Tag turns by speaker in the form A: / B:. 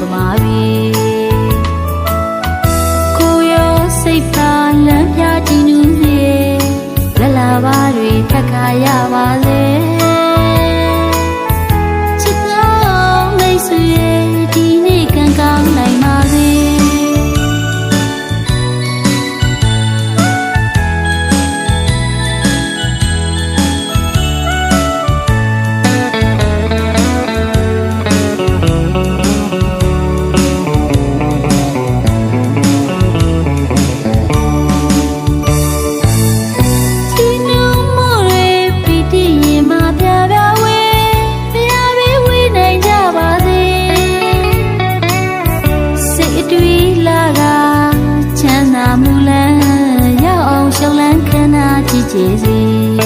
A: ဗမာပြည်ကိုရောစိတ်သာလမ်းပြတည်နူးစေလလာပါတွေထက်ခါရပါစေ ချမ်းသာမှုလန်းရောက်အောင်ရှောင်းလန်းခန္ဓာကြည့်ကြည်စီ